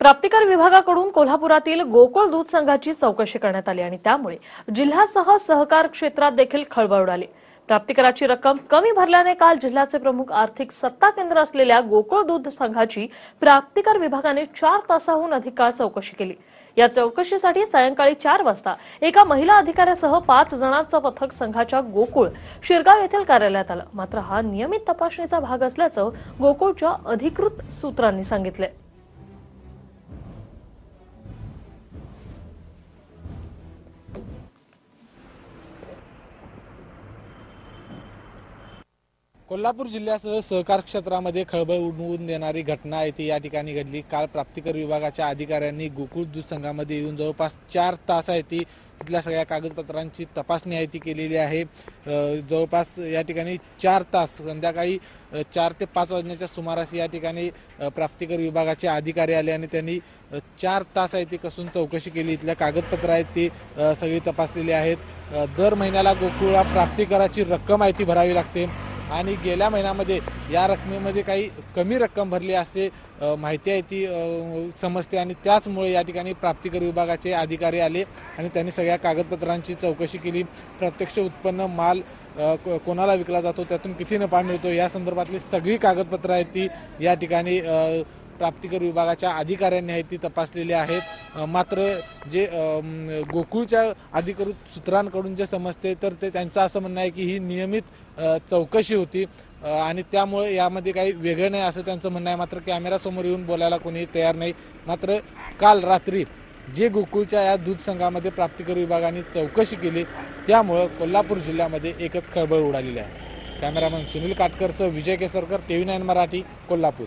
प्राप्तिकर विभागाकडून कोल्हापुरातील गोकुळ दूध संघाची चौकशी करण्यात आली आणि त्यामुळे जिल्ह्यासह सहकार क्षेत्रात देखील खळबळ उडाली. प्राप्तिकराची रक्कम कमी भरल्याने काल जिल्ह्याचे प्रमुख आर्थिक सत्ता केंद्र असलेल्या गोकुळ दूध संघाची प्राप्तिकर विभागाने चार तासाहून अधिक काळ चौकशी केली. या चौकशीसाठी सायंकाळी चार वाजता एका महिला अधिकाऱ्यासह पाच जणांचं पथक संघाच्या गोकुळ शिरगाव येथील कार्यालयात आलं. मात्र हा नियमित तपासणीचा भाग असल्याचं गोकुळच्या अधिकृत सूत्रांनी सांगितलं कोल्हापूर जिल्ह्यासह सहकार क्षेत्रामध्ये खळबळ उडवून देणारी घटना आहे. ती या ठिकाणी घडली. काल प्राप्तिकर विभागाच्या अधिकाऱ्यांनी गोकुळ दूध संघामध्ये येऊन जवळपास चार तास आहे ती तिथल्या सगळ्या कागदपत्रांची तपासणी आहे ती केलेली आहे. जवळपास या ठिकाणी चार तास संध्याकाळी चार ते पाच वाजण्याच्या सुमारास या ठिकाणी प्राप्तिकर विभागाचे अधिकारी आले आणि त्यांनी चार तास आहे ती कसून चौकशी केली. इथल्या कागदपत्र आहेत ती सगळी तपासलेली आहेत. दर महिन्याला गोकुळा प्राप्तिकराची रक्कम आहे ती भरावी लागते. आणि गेल्या महिन्यामध्ये या रकमेमध्ये काही कमी रक्कम भरली असे माहिती आहे ती समजते आणि त्याचमुळे या ठिकाणी प्राप्तिकर विभागाचे अधिकारी आले आणि त्यांनी सगळ्या कागदपत्रांची चौकशी केली. प्रत्यक्ष उत्पन्न माल कोणाला विकला जातो त्यातून किती नफा मिळतो या संदर्भातली सगळी कागदपत्रं आहेत ती या ठिकाणी प्राप्तिकर विभागाच्या अधिकाऱ्यांनी आहेत ती तपासलेली आहेत. मात्र जे गोकुळच्या अधिकृत सूत्रांकडून जे समजते तर ते त्यांचं असं म्हणणं आहे की ही नियमित चौकशी होती. आणि त्यामुळे यामध्ये काही वेगळं नाही असं त्यांचं म्हणणं आहे. मात्र कॅमेरासमोर येऊन बोलायला कोणी तयार नाही. मात्र काल रात्री जे गोकुळच्या या दूध संघामध्ये प्राप्तिकर विभागाने चौकशी केली त्यामुळं कोल्हापूर जिल्ह्यामध्ये एकच खळबळ उडालेली आहे. कॅमेरामॅन सुनील काटकरसह विजय केसरकर टीव्ही नाईन मराठी कोल्हापूर.